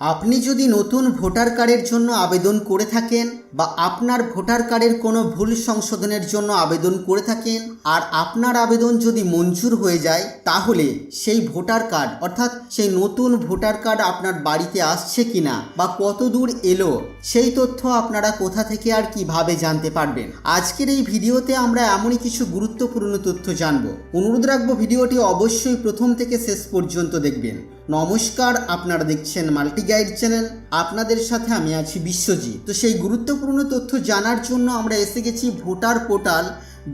আপনি যদি নতুন ভোটার কার্ডের জন্য আবেদন করে থাকেন বা আপনার ভোটার কার্ডের কোনো ভুল সংশোধনের জন্য আবেদন করে থাকেন আর আপনার আবেদন যদি মঞ্জুর হয়ে যায়, তাহলে সেই ভোটার কার্ড অর্থাৎ সেই নতুন ভোটার কার্ড আপনার বাড়িতে আসছে কিনা বা কত দূর এলো, সেই তথ্য আপনারা কোথা থেকে আর কীভাবে জানতে পারবেন। আজকের এই ভিডিওতে আমরা এমনই কিছু গুরুত্বপূর্ণ তথ্য জানব। অনুরোধ রাখব ভিডিওটি অবশ্যই প্রথম থেকে শেষ পর্যন্ত দেখবেন। নমস্কার, আপনারা দেখছেন মাল্টি গাইড চ্যানেল, আপনাদের সাথে আমি আছি বিশ্বজিৎ। তো সেই গুরুত্বপূর্ণ তথ্য জানার জন্য আমরা এসে গেছি voter portal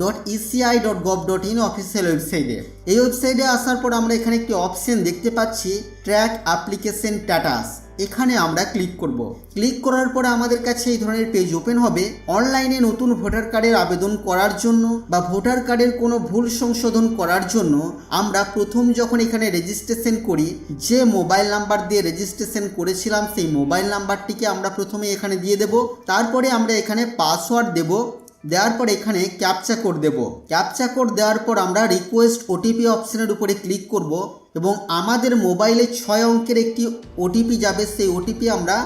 dot ECI dot gov dot in official ওয়েবসাইটে। এই ওয়েবসাইটে আসার পর আমরা এখানে একটি অপশন দেখতে পাচ্ছি, ট্র্যাক অ্যাপ্লিকেশন স্ট্যাটাস। এখানে আমরা ক্লিক করব। ক্লিক করার পরে আমাদের কাছে এই ধরনের পেজ ওপেন হবে। অনলাইনে নতুন ভোটার কার্ডের আবেদন করার জন্য বা ভোটার কার্ডের কোনো ভুল সংশোধন করার জন্য আমরা প্রথম যখন এখানে রেজিস্ট্রেশন করি, যে মোবাইল নাম্বার দিয়ে রেজিস্ট্রেশন করেছিলাম, সেই মোবাইল নাম্বারটিকে আমরা প্রথমে এখানে দিয়ে দেব। তারপরে আমরা এখানে পাসওয়ার্ড দেব। দেওয়ার পর এখানে ক্যাপচা কোড দেব। ক্যাপচা কোড দেওয়ার পর আমরা রিকোয়েস্ট ওটিপি অপশনের উপরে ক্লিক করব এবং আমাদের মোবাইলে ছয় অঙ্কের একটি ওটিপি যাবে, সেই ওটিপি আমরা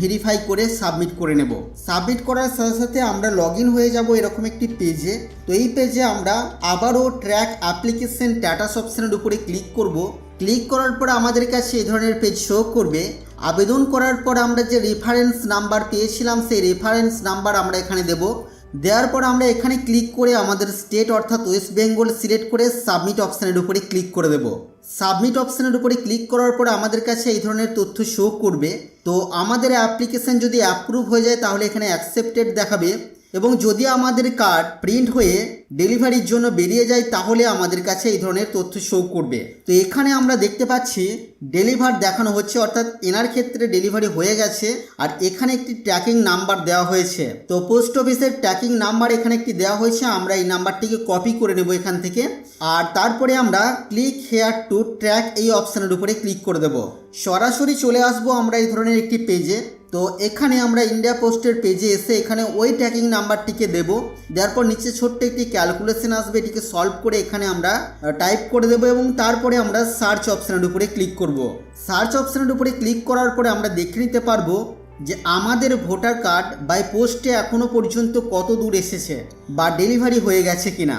ভেরিফাই করে সাবমিট করে নেব। সাবমিট করার সাথে সাথে আমরা লগ হয়ে যাব এরকম একটি পেজে তো এই পেজে আমরা আবারও ট্র্যাক অ্যাপ্লিকেশন স্ট্যাটাস অপশনের উপরে ক্লিক করব। ক্লিক করার পর আমাদের কাছে এই ধরনের পেজ শো করবে। আবেদন করার পর আমরা যে রেফারেন্স নাম্বার পেয়েছিলাম, সেই রেফারেন্স নাম্বার আমরা এখানে দেব। দেওয়ার পর আমরা এখানে ক্লিক করে আমাদের স্টেট অর্থাৎ ওয়েস্ট বেঙ্গল সিলেক্ট করে সাবমিট অপশানের উপরে ক্লিক করে দেব। সাবমিট অপশানের উপরে ক্লিক করার পর আমাদের কাছে এই ধরনের তথ্য শো করবে। তো আমাদের অ্যাপ্লিকেশান যদি অ্যাপ্রুভ হয়ে যায় তাহলে এখানে অ্যাকসেপ্টেড দেখাবে। এবং যদি আমাদের কার্ড প্রিন্ট হয়ে ডেলিভারির জন্য বেরিয়ে যায়, তাহলে আমাদের কাছে এই ধরনের তথ্য শো করবে। তো এখানে আমরা দেখতে পাচ্ছি ডেলিভার দেখানো হচ্ছে, অর্থাৎ এনার ক্ষেত্রে ডেলিভারি হয়ে গেছে, আর এখানে একটি ট্র্যাকিং নাম্বার দেওয়া হয়েছে। তো পোস্ট অফিসের ট্র্যাকিং নাম্বার এখানে একটি দেওয়া হয়েছে, আমরা এই নাম্বারটিকে কপি করে নেব এখান থেকে। আর তারপরে আমরা ক্লিক হেয়ার টু ট্র্যাক এই অপশানের উপরে ক্লিক করে দেব। সরাসরি চলে আসব আমরা এই ধরনের একটি পেজে তো এখানে আমরা ইন্ডিয়া পোস্টের পেজে এসে এখানে ওই ট্র্যাকিং নাম্বারটিকে দেব। দেওয়ার পর নিচে ছোট্ট একটি ক্যালকুলেশন আসবে, এটিকে সলভ করে এখানে আমরা টাইপ করে দেবো এবং তারপরে আমরা সার্চ অপশানের উপরে ক্লিক করব। সার্চ অপশানের উপরে ক্লিক করার পরে আমরা দেখে নিতে পারব যে আমাদের ভোটার কার্ড বাই পোস্টে এখনও পর্যন্ত কত দূর এসেছে বা ডেলিভারি হয়ে গেছে কিনা।